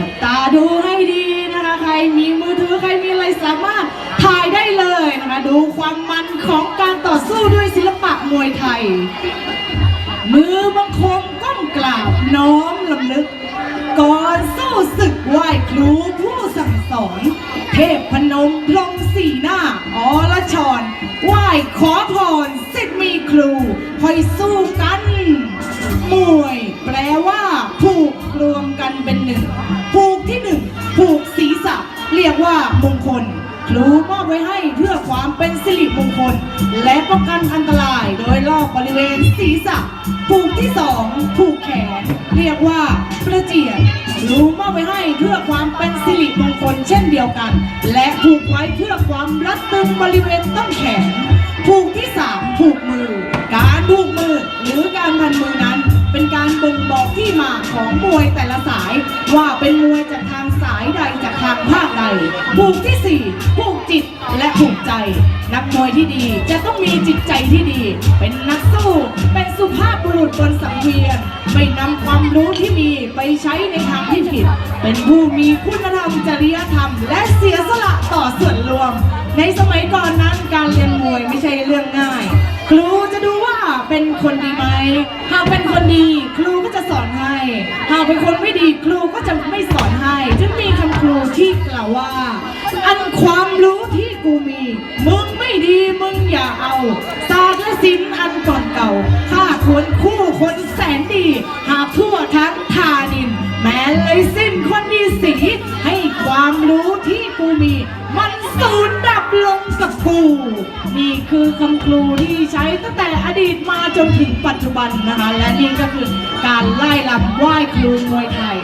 จับตาดูให้ดีนะคะ ใครมีมือถือใครมีอะไรสามารถถ่ายได้เลยนะคะ ดูความมันของการต่อสู้ด้วยศิลปะมวยไทย มือบังคมก้มกราบน้อมลำลึก ก่อนสู้ศึกไหว้ครูผู้สั่งสอน เทพพนมพรมสีหน้าอรชรไหว้ขอพรสิทธิ์มีครูคอยสู้กัน ครูมอบไว้ให้เพื่อความเป็นสิริมงคล และป้องกันอันตรายโดยรอบบริเวณศีรษะผูกที่สองผูกแขน เรียกว่าประเจียดครูมอบไว้ให้เพื่อความเป็นสิริมงคลเช่นเดียวกัน และผูกไว้เพื่อความรัดตึงบริเวณต้นแขนผูกที่ ของมวยแต่ละสาย ว่าเป็นมวยจากทางสายใดจากทางภาคใดผูกที่สี่ผูกจิตและผูกใจ นักมวยที่ดีจะต้องมีจิตใจที่ดี เป็นนักสู้ เป็นสุภาพบุรุษบนสังเวียน ไม่นำความรู้ที่มีไปใช้ในทางที่ผิด เป็นผู้มีคุณธรรมจริยธรรม และเสียสละต่อส่วนรวม ในสมัยก่อนนั้นการเรียนมวยไม่ใช่เรื่องง่าย ครูจะดูว่าเป็นคนดีไหมหากเป็นคนดีครู จะสอนให้ หากเป็นคนไม่ดีครูก็จะไม่สอนให้ จึงมีคำครูที่กล่าวว่า อันความรู้ที่กูมี มึงไม่ดีมึงอย่าเอาศาสตร์และศิลป์อันก่อนเก่าข้าควรคู่คนแสนดี หากทั่วทั้งทานิน แม้เลยสิ้นคนดีสีให้ความรู้ที่กูมี มันสูญดับลงกับครูนี่คือคำครูที่ใช้ตั้งแต่อดีตมาจนถึงปัจจุบันนะคะ และนี่ก็คือการไล่ลำไหว้ครูมวยไทย